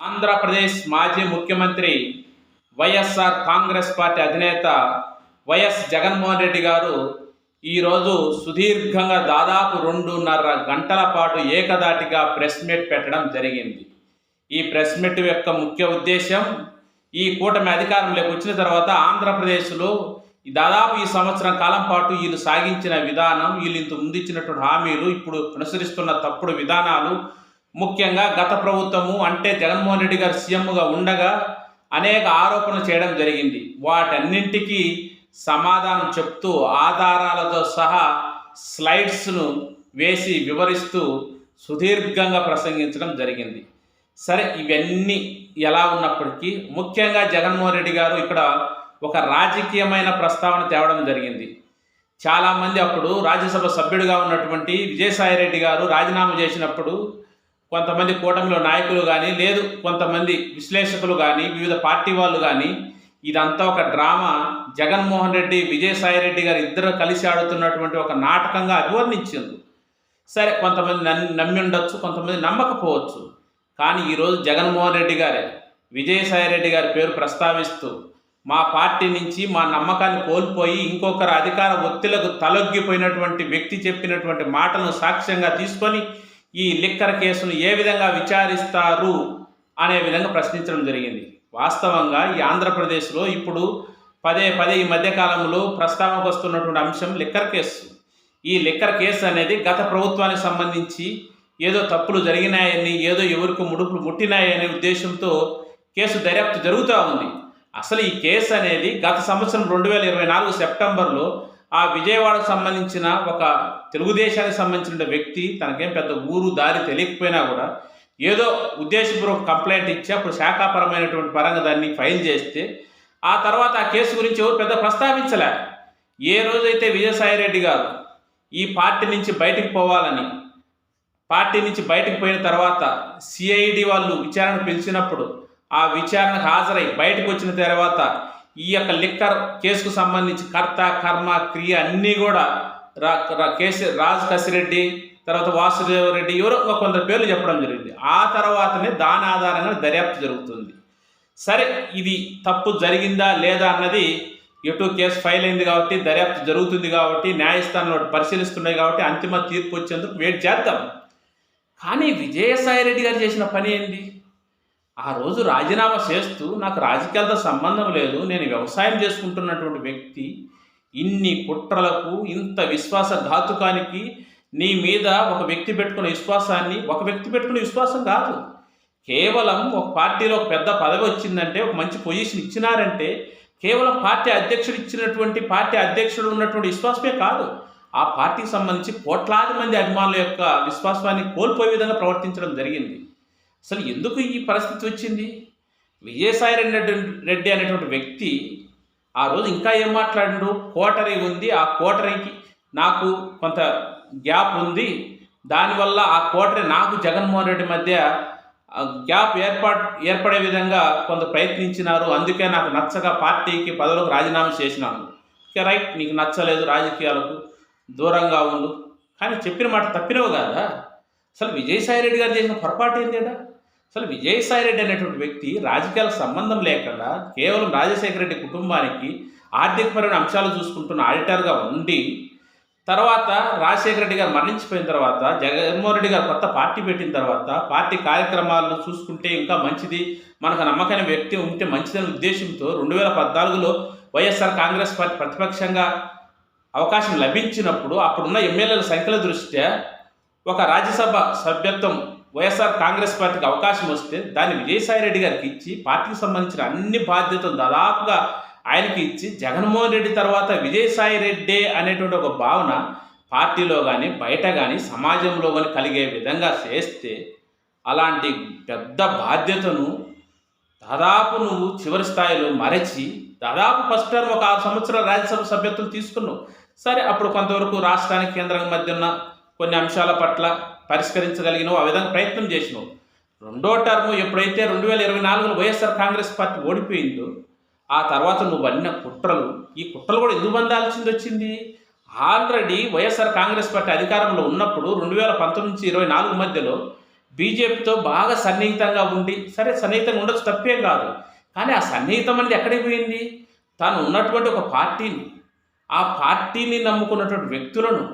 ఆంధ్రప్రదేశ్ మాజీ ముఖ్యమంత్రి వైఎస్ఆర్ కాంగ్రెస్ పార్టీ అధినేత వైఎస్ జగన్మోహన్ రెడ్డి గారు ఈరోజు సుదీర్ఘంగా దాదాపు రెండున్నర గంటల పాటు ఏకదాటిగా ప్రెస్ మీట్ పెట్టడం జరిగింది. ఈ ప్రెస్ మీట్ యొక్క ముఖ్య ఉద్దేశం ఈ కూటమి అధికారంలోకి వచ్చిన తర్వాత ఆంధ్రప్రదేశ్లో దాదాపు ఈ సంవత్సరం కాలం పాటు వీళ్ళు సాగించిన విధానం వీళ్ళు ఇంత ముందు ఇచ్చినటువంటి హామీలు ఇప్పుడు అనుసరిస్తున్న తప్పుడు విధానాలు ముఖ్యంగా గత ప్రభుత్వము అంటే జగన్మోహన్ రెడ్డి గారు సీఎంగా ఉండగా అనేక ఆరోపణలు చేయడం జరిగింది. వాటన్నింటికి సమాధానం చెప్తూ ఆధారాలతో సహా స్లైడ్స్ను వేసి వివరిస్తూ సుదీర్ఘంగా ప్రసంగించడం జరిగింది. సరే ఇవన్నీ ఎలా ఉన్నప్పటికీ ముఖ్యంగా జగన్మోహన్ రెడ్డి గారు ఇక్కడ ఒక రాజకీయమైన ప్రస్తావన తేవడం జరిగింది. చాలామంది అప్పుడు రాజ్యసభ సభ్యుడిగా ఉన్నటువంటి విజయసాయిరెడ్డి గారు రాజీనామా చేసినప్పుడు కొంతమంది కూటమిలో నాయకులు కానీ లేదు కొంతమంది విశ్లేషకులు కానీ వివిధ పార్టీ వాళ్ళు కానీ ఇదంతా ఒక డ్రామా. జగన్మోహన్ రెడ్డి విజయసాయి రెడ్డి గారు ఇద్దరు కలిసి ఆడుతున్నటువంటి ఒక నాటకంగా అభివర్ణించింది. సరే కొంతమంది నమ్మి నమ్మి ఉండొచ్చు కొంతమంది నమ్మకపోవచ్చు. కానీ ఈరోజు జగన్మోహన్ రెడ్డి గారే విజయసాయి రెడ్డి గారి పేరు ప్రస్తావిస్తూ మా పార్టీ నుంచి మా నమ్మకాన్ని కోల్పోయి ఇంకొకరు అధికార ఒత్తిళ్ళకు తలొగ్గిపోయినటువంటి వ్యక్తి చెప్పినటువంటి మాటలను సాక్ష్యంగా తీసుకొని ఈ లిక్కర్ కేసును ఏ విధంగా విచారిస్తారు అనే విధంగా ప్రశ్నించడం జరిగింది. వాస్తవంగా ఈ ఆంధ్రప్రదేశ్లో ఇప్పుడు పదే పదే ఈ మధ్యకాలంలో ప్రస్తావనకు వస్తున్నటువంటి అంశం లిక్కర్ కేసు. ఈ లిక్కర్ కేసు అనేది గత ప్రభుత్వానికి సంబంధించి ఏదో తప్పులు జరిగినాయని ఏదో ఎవరికి ముడుపులు ముట్టినాయనే ఉద్దేశంతో కేసు దర్యాప్తు జరుగుతూ ఉంది. అసలు ఈ కేసు అనేది గత సంవత్సరం రెండు వేల ఇరవై నాలుగు సెప్టెంబర్లో ఆ విజయవాడకు సంబంధించిన ఒక తెలుగుదేశానికి సంబంధించిన వ్యక్తి తనకేం పెద్ద ఊరు దారి తెలియకపోయినా కూడా ఏదో ఉద్దేశపూర్వక కంప్లైంట్ ఇచ్చి అప్పుడు శాఖాపరమైనటువంటి పరంగా దాన్ని ఫైల్ చేస్తే ఆ తర్వాత ఆ కేసు గురించి ఎవరు పెద్ద ప్రస్తావించలే. ఏ రోజైతే విజయసాయిరెడ్డి గారు ఈ పార్టీ నుంచి బయటికి పోవాలని పార్టీ నుంచి బయటకు పోయిన తర్వాత సిఐడి వాళ్ళు విచారణ పిలిచినప్పుడు ఆ విచారణకు హాజరై బయటకు వచ్చిన తర్వాత ఈ యొక్క లిక్కర్ కేసుకు సంబంధించి కర్త కర్మ క్రియ అన్నీ కూడా రా కేసీ రాజ్ కసిరెడ్డి తర్వాత వాసుదేవ రెడ్డి ఎవరో ఒక కొందరు పేర్లు చెప్పడం జరిగింది. ఆ తర్వాతనే దాని ఆధారంగా దర్యాప్తు జరుగుతుంది. సరే ఇది తప్పు జరిగిందా లేదా అన్నది ఎటు కేసు ఫైల్ అయింది కాబట్టి దర్యాప్తు జరుగుతుంది కాబట్టి న్యాయస్థానంలో పరిశీలిస్తున్నాయి కాబట్టి అంతిమ తీర్పు వచ్చేందుకు వెయిట్ చేద్దాం. కానీ విజయసాయి రెడ్డి గారు చేసిన పని ఏంటి? ఆ రోజు రాజీనామా చేస్తూ నాకు రాజకీయాలతో సంబంధం లేదు నేను వ్యవసాయం చేసుకుంటున్నటువంటి వ్యక్తి ఇన్ని కుట్రలకు ఇంత విశ్వాసఘాతుకానికి నీ మీద ఒక వ్యక్తి పెట్టుకున్న విశ్వాసాన్ని ఒక వ్యక్తి పెట్టుకున్న విశ్వాసం కాదు. కేవలం ఒక పార్టీలో ఒక పెద్ద పదవి వచ్చిందంటే ఒక మంచి పొజిషన్ ఇచ్చినారంటే కేవలం పార్టీ అధ్యక్షుడు ఇచ్చినటువంటి పార్టీ అధ్యక్షుడు ఉన్నటువంటి విశ్వాసమే కాదు. ఆ పార్టీకి సంబంధించి కోట్లాది మంది అభిమానుల యొక్క విశ్వాసాన్ని కోల్పోయే విధంగా ప్రవర్తించడం జరిగింది. అసలు ఎందుకు ఈ పరిస్థితి వచ్చింది? విజయసాయి రెడ్డి రెడ్డి అనేటువంటి వ్యక్తి ఆ రోజు ఇంకా ఏం మాట్లాడిండు? కోటరీ ఉంది. ఆ కోటరీకి నాకు కొంత గ్యాప్ ఉంది. దానివల్ల ఆ కోటరీ నాకు జగన్మోహన్ రెడ్డి మధ్య గ్యాప్ ఏర్పాటు ఏర్పడే విధంగా కొంత ప్రయత్నించినారు. అందుకే నాకు నచ్చగా పార్టీకి పదవులకు రాజీనామా చేసినాను. Okay right. నీకు నచ్చలేదు రాజకీయాలకు. దూరంగా ఉండు. కానీ చెప్పిన మాట తప్పినవు కదా? అసలు విజయసాయి రెడ్డి గారు చేసిన పొరపాటు ఏంటేడా అసలు విజయసాయి రెడ్డి అనేటువంటి వ్యక్తి రాజకీయాల సంబంధం లేకుండా కేవలం రాజశేఖర రెడ్డి కుటుంబానికి ఆర్థికపరమైన అంశాలు చూసుకుంటున్న ఆడిటర్గా ఉండి తర్వాత రాజశేఖర రెడ్డి గారు మరణించిపోయిన తర్వాత జగన్మోహన్ రెడ్డి గారు కొత్త పార్టీ పెట్టిన తర్వాత పార్టీ కార్యక్రమాలను చూసుకుంటే ఇంకా మంచిది మనకు నమ్మకమైన వ్యక్తి ఉంటే మంచిదనే ఉద్దేశంతో రెండు వేల పద్నాలుగులో వైఎస్ఆర్ కాంగ్రెస్ పార్టీ ప్రతిపక్షంగా అవకాశం లభించినప్పుడు అప్పుడున్న ఎమ్మెల్యేల సంఖ్యల దృష్ట్యా ఒక రాజ్యసభ సభ్యత్వం వైఎస్ఆర్ కాంగ్రెస్ పార్టీకి అవకాశం వస్తే దాన్ని విజయసాయి రెడ్డి గారికి ఇచ్చి పార్టీకి సంబంధించిన అన్ని బాధ్యతలు దాదాపుగా ఆయనకి ఇచ్చి జగన్మోహన్ రెడ్డి తర్వాత విజయసాయి రెడ్డే అనేటువంటి ఒక భావన పార్టీలో కానీ బయట కానీ సమాజంలో కానీ కలిగే విధంగా చేస్తే అలాంటి పెద్ద బాధ్యతను దాదాపు నువ్వు చివరి స్థాయిలో మరచి దాదాపు ఫస్ట్ టర్మ్ ఒక ఆరు సంవత్సరాల రాజ్యసభ సభ్యత్వం తీసుకున్నావు. సరే అప్పుడు కొంతవరకు రాష్ట్రానికి కేంద్రం మధ్య ఉన్న కొన్ని అంశాల పట్ల పరిష్కరించగలిగినవు ఆ విధంగా ప్రయత్నం చేసినావు. రెండో టర్మ్ ఎప్పుడైతే రెండు వేల ఇరవై నాలుగులో వైఎస్ఆర్ కాంగ్రెస్ పార్టీ ఓడిపోయిందో ఆ తర్వాత నువ్వు అన్న కుట్రలు ఈ కుట్రలు కూడా ఎందుకు పొందాల్సింది వచ్చింది? ఆల్రెడీ వైఎస్ఆర్ కాంగ్రెస్ పార్టీ అధికారంలో ఉన్నప్పుడు రెండు వేల పంతొమ్మిది నుంచి ఇరవై నాలుగు మధ్యలో బీజేపీతో బాగా సన్నిహితంగా ఉండి సరే సన్నిహితంగా ఉండొచ్చు తప్పేం కాదు. కానీ ఆ సన్నిహితం అనేది ఎక్కడికి పోయింది? తాను ఉన్నటువంటి ఒక పార్టీని ఆ పార్టీని నమ్ముకున్నటువంటి వ్యక్తులను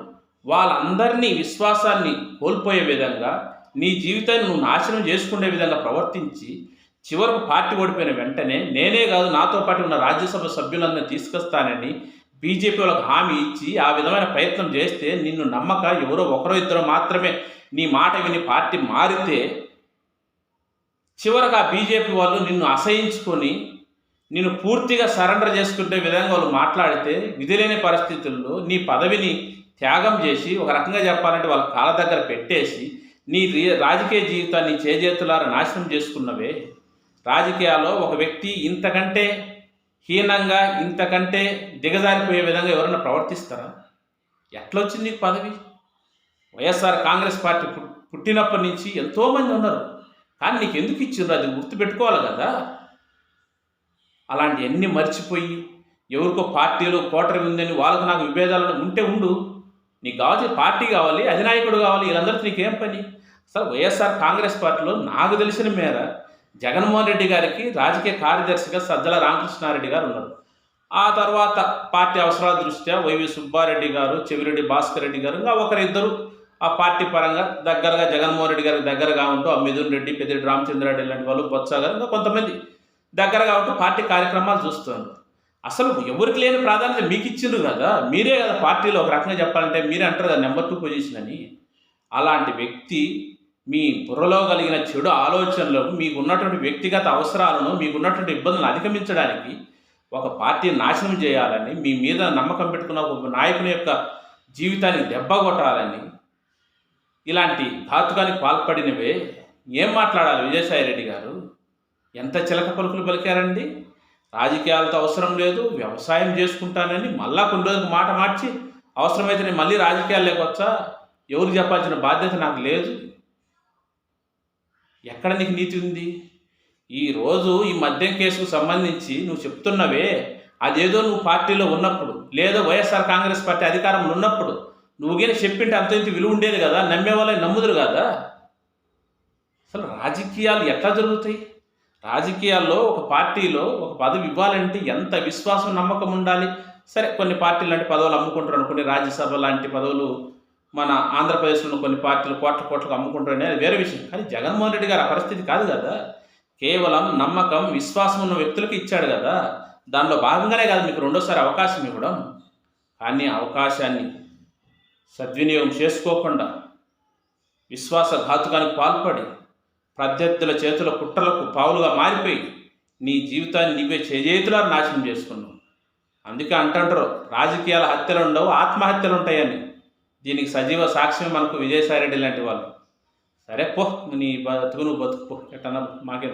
వాళ్ళందరినీ విశ్వాసాన్ని కోల్పోయే విధంగా నీ జీవితాన్ని నువ్వు నాశనం చేసుకునే విధంగా ప్రవర్తించి చివరకు పార్టీ ఓడిపోయిన వెంటనే నేనే కాదు నాతో పాటు ఉన్న రాజ్యసభ సభ్యులందరినీ తీసుకొస్తానని బీజేపీ వాళ్ళకి హామీ ఇచ్చి ఆ విధమైన ప్రయత్నం చేస్తే నిన్ను నమ్మక ఎవరో ఒకరో ఇద్దరు మాత్రమే నీ మాట విని పార్టీ మారితే చివరకు ఆ బీజేపీ వాళ్ళు నిన్ను అసహించుకొని నిన్ను పూర్తిగా సరెండర్ చేసుకునే విధంగా వాళ్ళు మాట్లాడితే విధిలేని పరిస్థితుల్లో నీ పదవిని త్యాగం చేసి ఒక రకంగా చెప్పాలంటే వాళ్ళ కాళ్ళ దగ్గర పెట్టేసి నీ రాజకీయ జీవితాన్ని చేజేతులారా నాశనం చేసుకున్నవే. రాజకీయాల్లో ఒక వ్యక్తి ఇంతకంటే హీనంగా ఇంతకంటే దిగజారిపోయే విధంగా ఎవరైనా ప్రవర్తిస్తారా? ఎట్లొచ్చింది నీకు పదవి? వైఎస్ఆర్ కాంగ్రెస్ పార్టీ పుట్టినప్పటి నుంచి ఎంతోమంది ఉన్నారు. కానీ నీకు ఎందుకు ఇచ్చిండ్రు? అది గుర్తుపెట్టుకోవాలి కదా. అలాంటివన్నీ మర్చిపోయి ఎవరికో పార్టీలు కోటరి ఉందని వాళ్ళకు నాకు విభేదాలు ఉంటే ఉండు. నీకు కావాల్సిన పార్టీ కావాలి అధినాయకుడు కావాలి వీళ్ళందరితో నీకేం పని? అసలు వైఎస్ఆర్ కాంగ్రెస్ పార్టీలో నాకు తెలిసిన మేర జగన్మోహన్ రెడ్డి గారికి రాజకీయ కార్యదర్శిగా సజ్జల రామకృష్ణారెడ్డి గారు ఉన్నారు. ఆ తర్వాత పార్టీ అవసరాల దృష్ట్యా వైవి సుబ్బారెడ్డి గారు చెవిరెడ్డి భాస్కర్ రెడ్డి గారు ఇంకా ఒకరిద్దరు ఆ పార్టీ పరంగా దగ్గరగా జగన్మోహన్ రెడ్డి గారికి దగ్గరగా ఉంటూ ఆ మిథున్ రెడ్డి పెద్దిరెడ్డి రామచంద్రారెడ్డి లాంటి వాళ్ళు బొత్స గారు ఇంకా కొంతమంది దగ్గరగా ఉంటూ పార్టీ కార్యక్రమాలు చూస్తున్నారు. అసలు ఎవరికి లేని ప్రాధాన్యత మీకు ఇచ్చిండ్రు కదా? మీరే కదా పార్టీలో ఒక రకంగా చెప్పాలంటే మీరే అంటారు కదా నెంబర్ టూ పొజిషన్ అని. అలాంటి వ్యక్తి మీ బుర్రలో కలిగిన చెడు ఆలోచనలకు మీకు ఉన్నటువంటి వ్యక్తిగత అవసరాలను మీకు ఉన్నటువంటి ఇబ్బందులను అధిగమించడానికి ఒక పార్టీ నాశనం చేయాలని మీ మీద నమ్మకం పెట్టుకున్న ఒక నాయకుని యొక్క జీవితానికి దెబ్బ కొట్టాలని ఇలాంటి ఘాతుకానికి పాల్పడినవే. ఏం మాట్లాడాలి విజయసాయి రెడ్డి గారు? ఎంత చిలక పలుకులు పలికారండి? రాజకీయాలతో అవసరం లేదు వ్యవసాయం చేసుకుంటానని మళ్ళా కొన్ని రోజులకు మాట మార్చి అవసరమైతే నేను మళ్ళీ రాజకీయాలు లేకొచ్చా ఎవరికి చెప్పాల్సిన బాధ్యత నాకు లేదు. ఎక్కడ నీకు నీతి ఉంది? ఈరోజు ఈ మద్యం కేసుకు సంబంధించి నువ్వు చెప్తున్నవే అదేదో నువ్వు పార్టీలో ఉన్నప్పుడు లేదో వైఎస్ఆర్ కాంగ్రెస్ పార్టీ అధికారంలో ఉన్నప్పుడు నువ్వు కానీ చెప్పింటే అంత ఇంత విలువ ఉండేది కదా నమ్మే వాళ్ళని నమ్ముదురు కదా? అసలు రాజకీయాలు ఎట్లా జరుగుతాయి? రాజకీయాల్లో ఒక పార్టీలో ఒక పదవి ఇవ్వాలంటే ఎంత విశ్వాసం నమ్మకం ఉండాలి? సరే కొన్ని పార్టీలు లాంటి పదవులు అమ్ముకుంటారు కొన్ని రాజ్యసభ లాంటి పదవులు మన ఆంధ్రప్రదేశ్లో కొన్ని పార్టీలు కోట్ల కోట్లకు అమ్ముకుంటారని అది వేరే విషయం. కానీ జగన్మోహన్ రెడ్డి గారు ఆ పరిస్థితి కాదు కదా. కేవలం నమ్మకం విశ్వాసం ఉన్న వ్యక్తులకు ఇచ్చాడు కదా. దానిలో భాగంగానే కాదు మీకు రెండోసారి అవకాశం ఇవ్వడం. కానీ అవకాశాన్ని సద్వినియోగం చేసుకోకుండా విశ్వాసఘాతుకానికి పాల్పడి ప్రత్యర్థుల చేతుల కుట్రలకు పావులుగా మారిపోయి నీ జీవితాన్ని నీవే చేజేతులా నాశనం చేసుకున్నావు. అందుకే అంటుంటారు రాజకీయాల హత్యలు ఉండవు ఆత్మహత్యలు ఉంటాయని దీనికి సజీవ సాక్ష్యం మనకు విజయసాయిరెడ్డి లాంటి వాళ్ళు. సరే పో నీ బతుకు నువ్వు బతుకు పో ఎట్టన్నా మాకే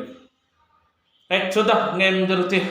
రైట్ చూద్దాం ఇంకేం జరుగుతాయి.